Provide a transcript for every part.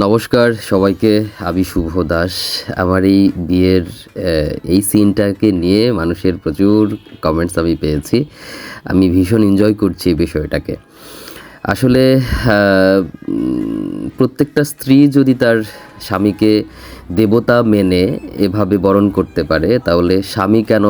নমস্কার, সবাইকে। আমি শুভ দাস। আমার এই বিয়ের এই সিনটাকে নিয়ে মানুষের প্রচুর কমেন্টস আমি পেয়েছি। আমি ভীষণ এনজয় করছি এই বিষয়টাকে। আসলে প্রত্যেকটা স্ত্রী যদি তার স্বামীকে দেবতা মেনে এভাবে বরণ করতে পারে, তাহলে স্বামী কেন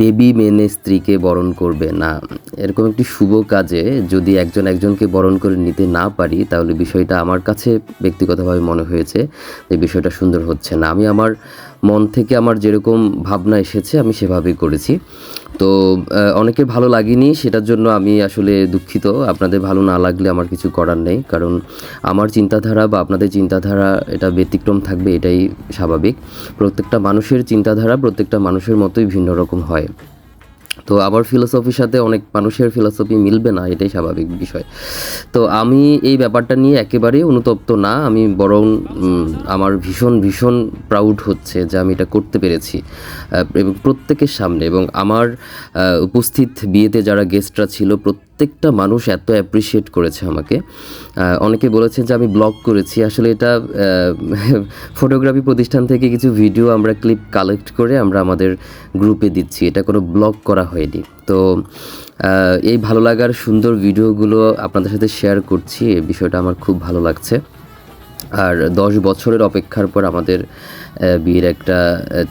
দেবী মেনে স্ত্রীকে বরণ করবে। না, এরকম একটি শুভ কাজে যদি একজন একজনকে বরণ করে নিতে না পারি, তাহলে বিষয়টা আমার কাছে ব্যক্তিগতভাবে মনে হয়েছে যে বিষয়টা সুন্দর হচ্ছে না। আমি আমার মন থেকে আমার যেরকম ভাবনা এসেছে, আমি সেভাবেই করেছি। তো অনেকের ভালো লাগেনি, সেটার জন্য আমি আসলে দুঃখিত। আপনাদের ভালো না লাগলে আমার কিছু করার নেই, কারণ আমার চিন্তাধারা বা আপনাদের চিন্তাধারা এটা ব্যতিক্রম থাকবে, এটাই স্বাভাবিক। প্রত্যেকটা মানুষের চিন্তাধারা প্রত্যেকটা মানুষের মতোই ভিন্ন রকম হয়। তো আমার ফিলোসফির সাথে অনেক মানুষের ফিলোসফি মিলবে না, এটাই স্বাভাবিক বিষয়। তো আমি এই ব্যাপারটা নিয়ে একেবারেই অনুতপ্ত না, আমি বরং আমার ভীষণ ভীষণ প্রাউড হচ্ছে যে আমি এটা করতে পেরেছি এবং প্রত্যেকের সামনে এবং আমার উপস্থিত বিয়েতে যারা গেস্টরা ছিল প্রত্যেকটা মানুষ এত অ্যাপ্রিসিয়েট করেছে আমাকে। অনেকে বলেছেন যে আমি ব্লগ করেছি, আসলে এটা ফটোগ্রাফি প্রতিষ্ঠান থেকে কিছু ভিডিও আমরা ক্লিপ কালেক্ট করে আমরা আমাদের গ্রুপে দিচ্ছি। এটা কোনো ব্লগ করা হয়নি। তো এই ভালো লাগার সুন্দর ভিডিওগুলো আপনাদের সাথে শেয়ার করছি, এই বিষয়টা আমার খুব ভালো লাগছে। আর দশ বছরের অপেক্ষার পর আমাদের বিয়ের একটা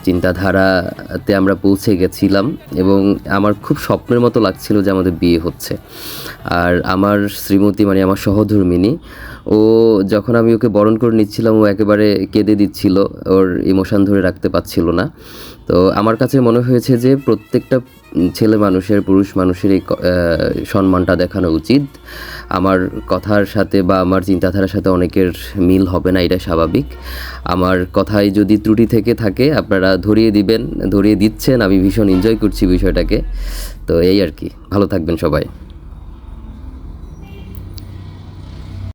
চিন্তাধারাতে আমরা পৌঁছে গেছিলাম এবং আমার খুব স্বপ্নের মতো লাগছিল যে আমাদের বিয়ে হচ্ছে। আর আমার শ্রীমতী মানে আমার সহধর্মিনী ও যখন আমি ওকে বরণ করে নিচ্ছিলাম, ও একেবারে কেঁদে দিচ্ছিল, ওর ইমোশান ধরে রাখতে পারছিল না। তো আমার কাছে মনে হয়েছে যে, প্রত্যেকটা ছেলে মানুষের, পুরুষ মানুষের এই সম্মানটা দেখানো উচিত। আমার কথার সাথে বা আমার চিন্তাধারার সাথে অনেকের মিল হবে না, এটা স্বাভাবিক। আমার কথায় যদি ত্রুটি থেকে থাকে, আপনারা ধরিয়ে দিবেন, ধরিয়ে দিচ্ছেন, আমি ভীষণ এনজয় করছি বিষয়টাকে। তো এই আর কি। ভালো থাকবেন সবাই।